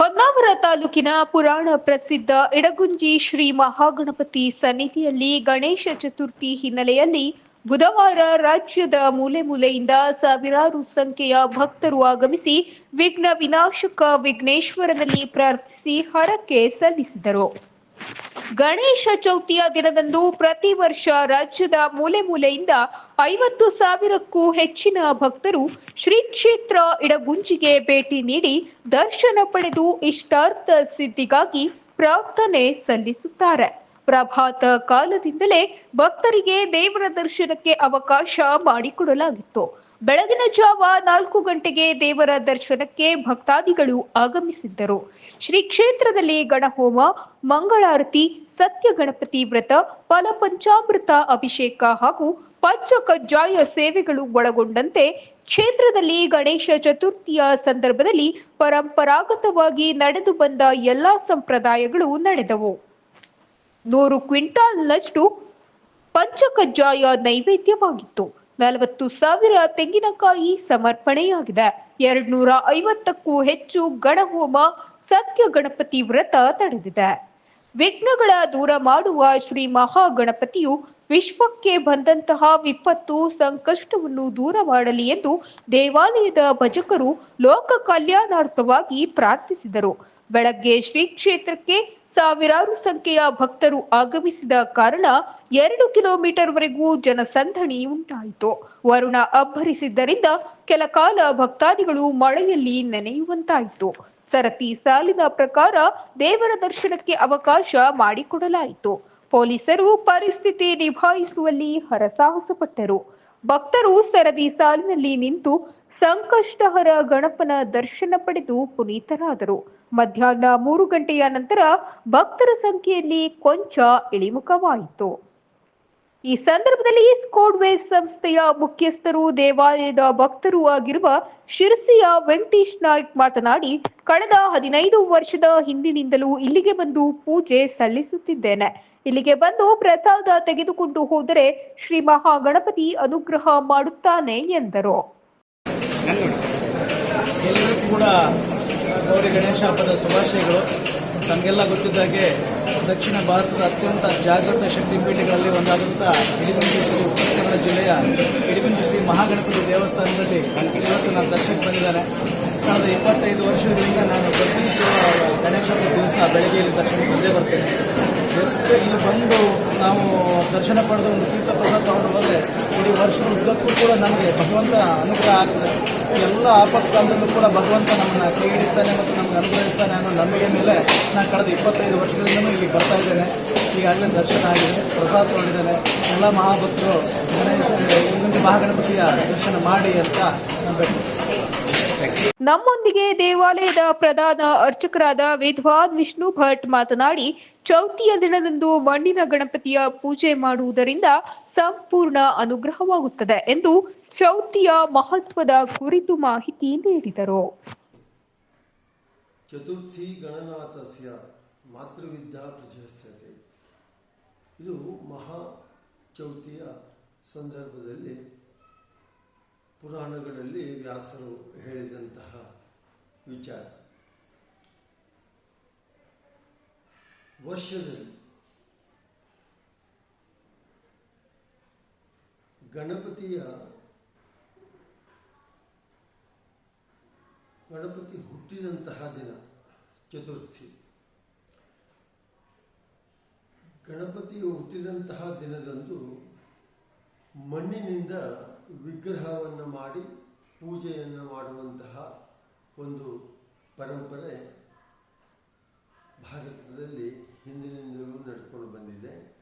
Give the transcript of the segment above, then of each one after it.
ಹೊನ್ನಾವರ ತಾಲೂಕಿನ ಪುರಾಣ ಪ್ರಸಿದ್ಧ ಇಡಗುಂಜಿ ಶ್ರೀ ಮಹಾಗಣಪತಿ ಸನ್ನಿಧಿಯಲ್ಲಿ ಗಣೇಶ ಚತುರ್ಥಿ ಹಿನ್ನೆಲೆಯಲ್ಲಿ ಬುಧವಾರ ರಾಜ್ಯದ ಮೂಲೆ ಮೂಲೆಯಿಂದ ಸಾವಿರಾರು ಸಂಖ್ಯೆಯ ಭಕ್ತರು ಆಗಮಿಸಿ ವಿಘ್ನ ವಿನಾಶಕ ವಿಘ್ನೇಶ್ವರನಲ್ಲಿ ಪ್ರಾರ್ಥಿಸಿ ಹರಕೆ ಸಲ್ಲಿಸಿದರು. ಗಣೇಶ ಚೌತಿಯ ದಿನದಂದು ಪ್ರತಿ ವರ್ಷ ರಾಜ್ಯದ ಮೂಲೆ ಮೂಲೆಯಿಂದ ಐವತ್ತು ಸಾವಿರಕ್ಕೂ ಹೆಚ್ಚಿನ ಭಕ್ತರು ಶ್ರೀ ಕ್ಷೇತ್ರ ಇಡಗುಂಜಿಗೆ ಭೇಟಿ ನೀಡಿ ದರ್ಶನ ಪಡೆದು ಇಷ್ಟಾರ್ಥ ಸಿದ್ಧಿಗಾಗಿ ಪ್ರಾರ್ಥನೆ ಸಲ್ಲಿಸುತ್ತಾರೆ. ಪ್ರಭಾತ ಕಾಲದಿಂದಲೇ ಭಕ್ತರಿಗೆ ದೇವರ ದರ್ಶನಕ್ಕೆ ಅವಕಾಶ ಮಾಡಿಕೊಡಲಾಗಿತ್ತು. ಬೆಳಗಿನ ಜಾವ ನಾಲ್ಕು ಗಂಟೆಗೆ ದೇವರ ದರ್ಶನಕ್ಕೆ ಭಕ್ತಾದಿಗಳು ಆಗಮಿಸಿದ್ದರು. ಶ್ರೀ ಕ್ಷೇತ್ರದಲ್ಲಿ ಗಣಹೋಮ, ಮಂಗಳಾರತಿ ಸತ್ಯ ಗಣಪತಿ ವ್ರತ ಫಲ ಪಂಚಾಮೃತ ಅಭಿಷೇಕ ಹಾಗೂ ಪಂಚ ಕಜ್ಜಾಯ ಸೇವೆಗಳು ಒಳಗೊಂಡಂತೆ ಕ್ಷೇತ್ರದಲ್ಲಿ ಗಣೇಶ ಚತುರ್ಥಿಯ ಸಂದರ್ಭದಲ್ಲಿ ಪರಂಪರಾಗತವಾಗಿ ನಡೆದು ಬಂದ ಎಲ್ಲಾ ಸಂಪ್ರದಾಯಗಳು ನಡೆದವು. ನೂರು ಕ್ವಿಂಟಾಲ್ನಷ್ಟು ಪಂಚಕಜ್ಜಾಯ ನೈವೇದ್ಯವಾಗಿತ್ತು. ನಲವತ್ತು ಸಾವಿರ ತೆಂಗಿನಕಾಯಿ ಸಮರ್ಪಣೆಯಾಗಿದೆ. ಎರಡ್ನೂರ ಐವತ್ತಕ್ಕೂ ಹೆಚ್ಚು ಗಣಹೋಮ ಸತ್ಯ ಗಣಪತಿ ವ್ರತ ತಡೆದಿದೆ. ವಿಘ್ನಗಳ ದೂರ ಮಾಡುವ ಶ್ರೀ ಮಹಾಗಣಪತಿಯು ವಿಶ್ವಕ್ಕೆ ಬಂದಂತಹ ವಿಪತ್ತು ಸಂಕಷ್ಟವನ್ನು ದೂರ ಮಾಡಲಿ ಎಂದು ದೇವಾಲಯದ ಭಜಕರು ಲೋಕ ಕಲ್ಯಾಣಾರ್ಥವಾಗಿ ಪ್ರಾರ್ಥಿಸಿದರು. ಬೆಳಗ್ಗೆ ಶ್ರೀ ಕ್ಷೇತ್ರಕ್ಕೆ ಸಾವಿರಾರು ಸಂಖ್ಯೆಯ ಭಕ್ತರು ಆಗಮಿಸಿದ ಕಾರಣ ಎರಡು ಕಿಲೋಮೀಟರ್ ವರೆಗೂ ಜನಸಂದಣಿ ಉಂಟಾಯಿತು. ವರುಣ ಅಬ್ಬರಿಸಿದ್ದರಿಂದ ಕೆಲ ಕಾಲ ಭಕ್ತಾದಿಗಳು ಮಳೆಯಲ್ಲಿ ನೆನೆಯುವಂತಾಯಿತು. ಸರತಿ ಸಾಲಿನ ಪ್ರಕಾರ ದೇವರ ದರ್ಶನಕ್ಕೆ ಅವಕಾಶ ಮಾಡಿಕೊಡಲಾಯಿತು. ಪೊಲೀಸರು ಪರಿಸ್ಥಿತಿ ನಿಭಾಯಿಸುವಲ್ಲಿ ಹರಸಾಹಸಪಟ್ಟರು. ಭಕ್ತರು ಸರದಿ ಸಾಲಿನಲ್ಲಿ ನಿಂತು ಸಂಕಷ್ಟಹರ ಗಣಪನ ದರ್ಶನ ಪಡೆದು ಪುನೀತರಾದರು. ಮಧ್ಯಾಹ್ನ ಮೂರು ಗಂಟೆಯ ನಂತರ ಭಕ್ತರ ಸಂಖ್ಯೆಯಲ್ಲಿ ಕೊಂಚ ಇಳಿಮುಖವಾಯಿತು. ಈ ಸಂದರ್ಭದಲ್ಲಿ ಸ್ಕೋಡ್ವೇಸ್ ಸಂಸ್ಥೆಯ ಮುಖ್ಯಸ್ಥರು, ದೇವಾಲಯದ ಭಕ್ತರೂ ಆಗಿರುವ ಶಿರಸಿಯ ವೆಂಕಟೇಶ್ ನಾಯ್ಕ್ ಮಾತನಾಡಿ, ಕಳೆದ ಹದಿನೈದು ವರ್ಷದ ಹಿಂದಿನಿಂದಲೂ ಇಲ್ಲಿಗೆ ಬಂದು ಪೂಜೆ ಸಲ್ಲಿಸುತ್ತಿದ್ದೇನೆ. ಇಲ್ಲಿಗೆ ಬಂದು ಪ್ರಸಾದ ತೆಗೆದುಕೊಂಡು ಹೋದರೆ ಶ್ರೀ ಮಹಾಗಣಪತಿ ಅನುಗ್ರಹ ಮಾಡುತ್ತಾನೆ ಎಂದರು. ಗೌರಿ ಗಣೇಶ ಹಬ್ಬದ ಶುಭಾಶಯಗಳು. ತಮಗೆಲ್ಲ ಗೊತ್ತಿದ್ದಾಗೆ ದಕ್ಷಿಣ ಭಾರತದ ಅತ್ಯಂತ ಜಾಗೃತ ಶಕ್ತಿಪೀಠಗಳಲ್ಲಿ ಒಂದಾದಂಥ ಇಡಗುಂಜಿ ಶ್ರೀ ಉತ್ತರ ಕನ್ನಡ ಜಿಲ್ಲೆಯ ಇಡಗುಂಜಿ ಶ್ರೀ ಮಹಾಗಣಪತಿ ದೇವಸ್ಥಾನದಲ್ಲಿ ಇವತ್ತು ನಾನು ದರ್ಶನಕ್ಕೆ ಬಂದಿದ್ದೇನೆ. ಕಳೆದ ಇಪ್ಪತ್ತೈದು ವರ್ಷಗಳಿಂದ ನಾನು ಪ್ರತಿನಿತ್ಯ ಗಣೇಶ ದಿವಸ ಬೆಳಗ್ಗೆ ಇಲ್ಲಿ ದರ್ಶನಕ್ಕೆ ಬಂದೇ ಬರ್ತೇನೆ. ಎಷ್ಟು ಇಲ್ಲಿ ಬಂದು ನಾವು ದರ್ಶನ ಪಡೆದು ಒಂದು ತೀರ್ಥ ಪ್ರಸಾದ ತಗೊಂಡು ಹೋದರೆ ಇಡೀ ವರ್ಷದ ಉದ್ದಕ್ಕೂ ಕೂಡ ನಮಗೆ ಭಗವಂತ ಅನುಗ್ರಹ ಆಗ್ತದೆ. ಎಲ್ಲ ಆಪತ್ಕಾಲದಲ್ಲೂ ಕೂಡ ಭಗವಂತ ನಮ್ಮನ್ನು ಕೈ ಹಿಡಿತಾನೆ ಮತ್ತು ನಮ್ಗೆ ಅನುಗ್ರಹಿಸ್ತಾನೆ ಅನ್ನೋ ನಂಬಿಕೆ ಮೇಲೆ ನಾನು ಕಳೆದ ಇಪ್ಪತ್ತೈದು ವರ್ಷದಿಂದಲೂ ಇಲ್ಲಿ ಬರ್ತಾ ಇದ್ದೇನೆ. ಈಗಾಗಲೇ ದರ್ಶನ ಆಗಿದೆ, ಪ್ರಸಾದ ತಗೊಂಡಿದ್ದೇನೆ. ಎಲ್ಲ ಮಹಾಭಕ್ತರು, ಗಣೇಶ ಇನ್ನೊಂದು ಮಹಾಗಣಪತಿಯ ದರ್ಶನ ಮಾಡಿ ಅಂತ ನಂಬೇಕು. ನಮ್ಮೊಂದಿಗೆ ದೇವಾಲಯದ ಪ್ರಧಾನ ಅರ್ಚಕರಾದ ವಿದ್ವಾನ್ ವಿಷ್ಣು ಭಟ್ ಮಾತನಾಡಿ, ಚೌತಿಯ ದಿನದಂದು ಮಣ್ಣಿನ ಗಣಪತಿಯ ಪೂಜೆ ಮಾಡುವುದರಿಂದ ಸಂಪೂರ್ಣ ಅನುಗ್ರಹವಾಗುತ್ತದೆ ಎಂದು ಚೌತಿಯ ಮಹತ್ವದ ಕುರಿತು ಮಾಹಿತಿ ನೀಡಿದರು. ಚತುರ್ಥಿ ಗಣನಾಥಸ್ಯ ಮಾತೃವಿದ್ಯಾ ಇದು ಮಹಾ ಚೌತಿಯ ಸಂದರ್ಭದಲ್ಲಿ ಪುರಾಣಗಳಲ್ಲಿ ವ್ಯಾಸರು ಹೇಳಿದಂತಹ ವಿಚಾರ. ವರ್ಷದಲ್ಲಿ ಗಣಪತಿಯ ಗಣಪತಿ ಹುಟ್ಟಿದಂತಹ ದಿನ ಚತುರ್ಥಿ. ಗಣಪತಿ ಹುಟ್ಟಿದಂತಹ ದಿನದಂದು ಮಣ್ಣಿನಿಂದ ವಿಗ್ರಹವನ್ನು ಮಾಡಿ ಪೂಜೆಯನ್ನು ಮಾಡುವಂತಹ ಒಂದು ಪರಂಪರೆ ಭಾರತದಲ್ಲಿ ಹಿಂದಿನಿಂದಲೂ ನಡ್ಕೊಂಡು ಬಂದಿದೆ.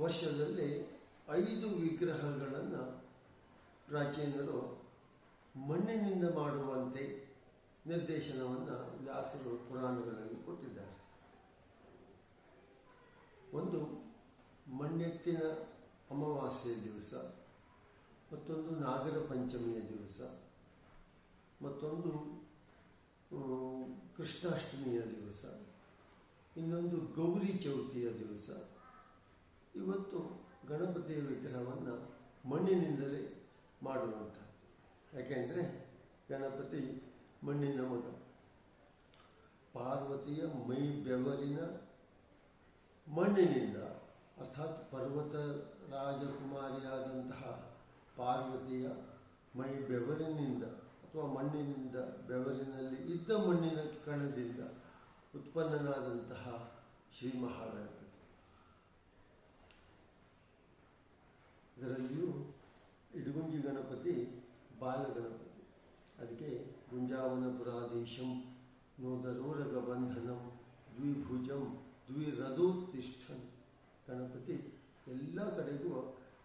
ವರ್ಷದಲ್ಲಿ ಐದು ವಿಗ್ರಹಗಳನ್ನು ಪ್ರಾಚೀನರು ಮಣ್ಣಿನಿಂದ ಮಾಡುವಂತೆ ನಿರ್ದೇಶನವನ್ನು ವ್ಯಾಸರು ಪುರಾಣಗಳಲ್ಲಿ ಕೊಟ್ಟಿದ್ದಾರೆ. ಒಂದು ಮಣ್ಣೆತ್ತಿನ ಅಮಾವಾಸ್ಯೆಯ ದಿವಸ, ಮತ್ತೊಂದು ನಾಗರ ಪಂಚಮಿಯ ದಿವಸ, ಮತ್ತೊಂದು ಕೃಷ್ಣಾಷ್ಟಮಿಯ ದಿವಸ, ಇನ್ನೊಂದು ಗೌರಿ ಚೌತಿಯ ದಿವಸ. ಇವತ್ತು ಗಣಪತಿಯ ವಿಗ್ರಹವನ್ನು ಮಣ್ಣಿನಿಂದಲೇ ಮಾಡುವಂಥದ್ದು. ಯಾಕೆಂದರೆ ಗಣಪತಿ ಮಣ್ಣಿನ ಮಗ. ಪಾರ್ವತಿಯ ಮೈ ಬೆವರಿನ ಮಣ್ಣಿನಿಂದ, ಅರ್ಥಾತ್ ಪರ್ವತ ರಾಜಕುಮಾರಿಯಾದಂತಹ ಪಾರ್ವತಿಯ ಮೈ ಬೆವರಿನಿಂದ ಅಥವಾ ಮಣ್ಣಿನಿಂದ ಬೆವರಿನಲ್ಲಿ ಇದ್ದ ಮಣ್ಣಿನ ಕಣದಿಂದ ಉತ್ಪನ್ನನಾದಂತಹ ಶ್ರೀ ಮಹಾಗಣಪತಿ. ಇದರಲ್ಲಿಯೂ ಇಡಗುಂಜಿ ಗಣಪತಿ ಬಾಲಗಣಪತಿ ಅದಕ್ಕೆ ಗುಂಜಾವನಪುರಾಧೀಶಂ ನೋದರೋರಗ ಬಂಧನಂ ದ್ವಿಭುಜಂ ದ್ವಿರದೋತ್ತಿಷ್ಠನ್ ಗಣಪತಿ ಎಲ್ಲ ಕಡೆಗೂ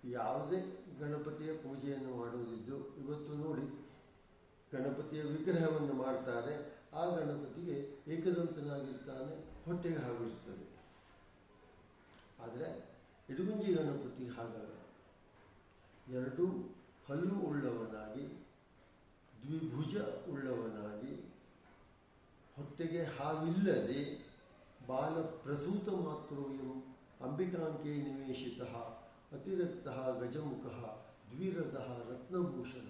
ಯಾವುದೇ ಗಣಪತಿಯ ಪೂಜೆಯನ್ನು ಮಾಡುವುದಿದ್ದು, ಇವತ್ತು ನೋಡಿ ಗಣಪತಿಯ ವಿಗ್ರಹವನ್ನು ಮಾಡ್ತಾರೆ, ಆ ಗಣಪತಿಗೆ ಏಕದಂತನಾಗಿರ್ತಾನೆ, ಹೊಟ್ಟೆಗೆ ಹಾಗಿರ್ತದೆ ಆದರೆ ಇಡಗುಂಜಿ ಗಣಪತಿ ಹಾಗಲ್ಲ. ಎರಡು ಹಲ್ಲು ಉಳ್ಳವನಾಗಿ, ದ್ವಿಭುಜ ಉಳ್ಳವನಾಗಿ, ಹೊಟ್ಟೆಗೆ ಹಾವಿಲ್ಲದೆ ಬಾಲ ಪ್ರಸೂತ ಮಾತೃಯಂ ಅಂಬಿಕಾಂಕೆ ನಿವೇಶಿತ, ಅತಿರಕ್ತ ಗಜಮುಖ, ದ್ವಿರಥ ರತ್ನಭೂಷಣ.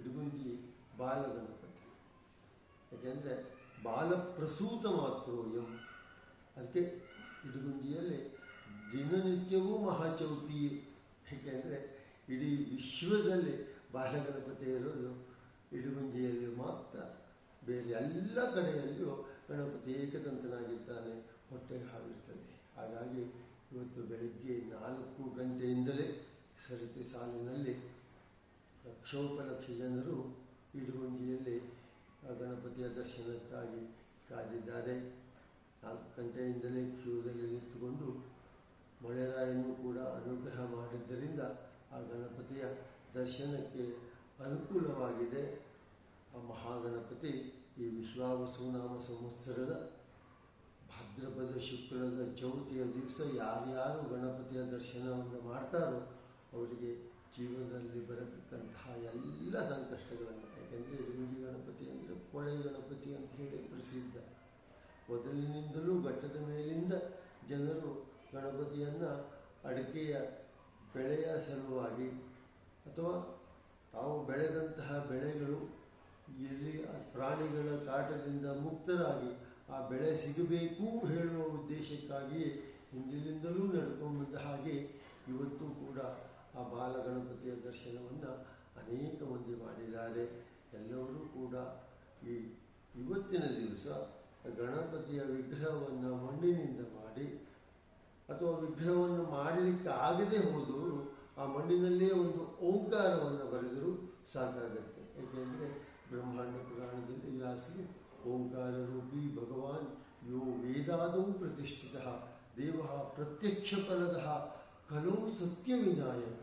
ಇಡಗುಂಜಿ ಬಾಲಗಣಪತಿ ಯಾಕೆಂದರೆ ಬಾಲಪ್ರಸೂತ ಮಾತ್ರೋಯಂ ಅದಕ್ಕೆ ಇಡಗುಂಜಿಯಲ್ಲಿ ದಿನನಿತ್ಯವೂ ಮಹಾಚೌತಿ ಏಕೆಂದರೆ ಇಡೀ ವಿಶ್ವದಲ್ಲಿ ಬಾಲಗಣಪತಿ ಇರೋದು ಇಡಗುಂಜಿಯಲ್ಲಿ ಮಾತ್ರ. ಬೇರೆ ಎಲ್ಲ ಕಡೆಯಲ್ಲೂ ಗಣಪತಿ ಏಕದಂತನಾಗಿರ್ತಾನೆ ಹೊಟ್ಟೆಗೆ ಹಾವಿರ್ತದೆ. ಹಾಗಾಗಿ ಇವತ್ತು ಬೆಳಗ್ಗೆ ನಾಲ್ಕು ಗಂಟೆಯಿಂದಲೇ ಸರತಿ ಸಾಲಿನಲ್ಲಿ ಲಕ್ಷೋಪಲಕ್ಷ ಜನರು ಇಡಗುಂಜಿಯಲ್ಲಿ ಆ ಗಣಪತಿಯ ದರ್ಶನಕ್ಕಾಗಿ ಕಾದಿದ್ದಾರೆ. ನಾಲ್ಕು ಗಂಟೆಯಿಂದಲೇ ಕ್ಯೂದಲ್ಲಿ ನಿಂತುಕೊಂಡು ಮಳೆರಾಯನ್ನು ಕೂಡ ಅನುಗ್ರಹ ಮಾಡಿದ್ದರಿಂದ ಆ ಗಣಪತಿಯ ದರ್ಶನಕ್ಕೆ ಅನುಕೂಲವಾಗಿದೆ. ಆ ಮಹಾಗಣಪತಿ ಈ ವಿಶ್ವಾವಸುನಾಮ ಸಂವತ್ಸರದ ಭಾದ್ರಪದ ಶುಕ್ರದ ಚೌತಿಯ ದಿವಸ ಯಾರ್ಯಾರು ಗಣಪತಿಯ ದರ್ಶನವನ್ನು ಮಾಡ್ತಾರೋ ಅವರಿಗೆ ಜೀವನದಲ್ಲಿ ಬರತಕ್ಕಂತಹ ಎಲ್ಲ ಸಂಕಷ್ಟಗಳನ್ನು, ಯಾಕೆಂದರೆ ಇಡಗುಂಜಿ ಗಣಪತಿ ಅಂದರೆ ಕೊಳೆ ಗಣಪತಿ ಅಂತ ಹೇಳಿ ಪ್ರಸಿದ್ಧ. ಮೊದಲಿನಿಂದಲೂ ಘಟ್ಟದ ಮೇಲಿಂದ ಜನರು ಗಣಪತಿಯನ್ನು ಅಡಿಕೆಯ ಬೆಳೆಯ ಸಲುವಾಗಿ ಅಥವಾ ತಾವು ಬೆಳೆದಂತಹ ಬೆಳೆಗಳು ಎಲ್ಲಿ ಪ್ರಾಣಿಗಳ ಕಾಟದಿಂದ ಮುಕ್ತರಾಗಿ ಆ ಬೆಳೆ ಸಿಗಬೇಕು ಹೇಳುವ ಉದ್ದೇಶಕ್ಕಾಗಿ ಹಿಂದಿನಿಂದಲೂ ನಡ್ಕೊಂಡು ಬಂದ ಹಾಗೆ ಇವತ್ತು ಕೂಡ ಆ ಬಾಲಗಣಪತಿಯ ದರ್ಶನವನ್ನು ಅನೇಕ ಮಂದಿ ಮಾಡಿದ್ದಾರೆ. ಎಲ್ಲರೂ ಕೂಡ ಈ ಇವತ್ತಿನ ದಿವಸ ಗಣಪತಿಯ ವಿಗ್ರಹವನ್ನು ಮಣ್ಣಿನಿಂದ ಮಾಡಿ ಅಥವಾ ವಿಗ್ರಹವನ್ನು ಮಾಡಲಿಕ್ಕೆ ಆಗದೆ ಹೋದವರು ಆ ಮಣ್ಣಿನಲ್ಲೇ ಒಂದು ಓಂಕಾರವನ್ನು ಬರೆದರೂ ಸಾಕಾಗುತ್ತೆ. ಏಕೆಂದರೆ ಬ್ರಹ್ಮಾಂಡ ಪುರಾಣದಲ್ಲಿ ವ್ಯಾಸರು ಓಂಕಾರ ರೂಪಿ ಭಗವಾನ್ ಯೋ ವೇದಾದೌ ಪ್ರತಿಷ್ಠಿತ, ದೇವ ಪ್ರತ್ಯಕ್ಷ ಫಲದ ಕಲೋ ಸತ್ಯ ವಿನಾಯಕ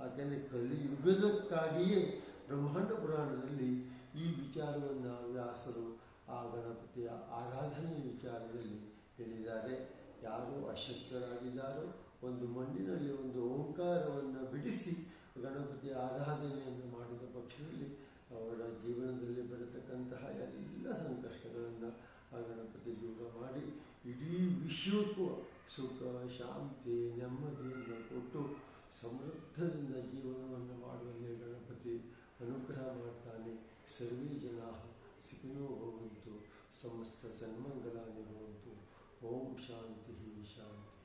ಯಾಕೆಂದರೆ ಕಲಿಯುಗದಕ್ಕಾಗಿಯೇ ಬ್ರಹ್ಮಾಂಡ ಪುರಾಣದಲ್ಲಿ ಈ ವಿಚಾರವನ್ನು ವ್ಯಾಸರು ಆ ಗಣಪತಿಯ ಆರಾಧನೆಯ ವಿಚಾರದಲ್ಲಿ ಹೇಳಿದ್ದಾರೆ. ಯಾರು ಅಶಕ್ತರಾಗಿದ್ದಾರೋ, ಒಂದು ಮಣ್ಣಿನಲ್ಲಿ ಒಂದು ಓಂಕಾರವನ್ನು ಬಿಡಿಸಿ ಗಣಪತಿಯ ಆರಾಧನೆಯನ್ನು ಮಾಡಿದ ಪಕ್ಷದಲ್ಲಿ ಬರತಕ್ಕಂತಹ ಎಲ್ಲ ಸಂಕಷ್ಟಗಳನ್ನು ಆ ಗಣಪತಿ ದೂರ ಮಾಡಿ ಇಡೀ ವಿಶ್ವಕ್ಕೂ ಸುಖ, ಶಾಂತಿ, ನೆಮ್ಮದಿಯನ್ನು ಕೊಟ್ಟು ಸಮೃದ್ಧದಿಂದ ಜೀವನವನ್ನು ಮಾಡುವಲ್ಲಿ ಗಣಪತಿ ಅನುಗ್ರಹ ಮಾಡ್ತಾನೆ. ಸರ್ವೇ ಜನ ಸುಖಿನೋ ಭವಂತು, ಸಮಸ್ತ ಸನ್ಮಂಗಲಾನಿ ಭವಂತು. ಓಂ ಶಾಂತಿ ಶಾಂತಿ.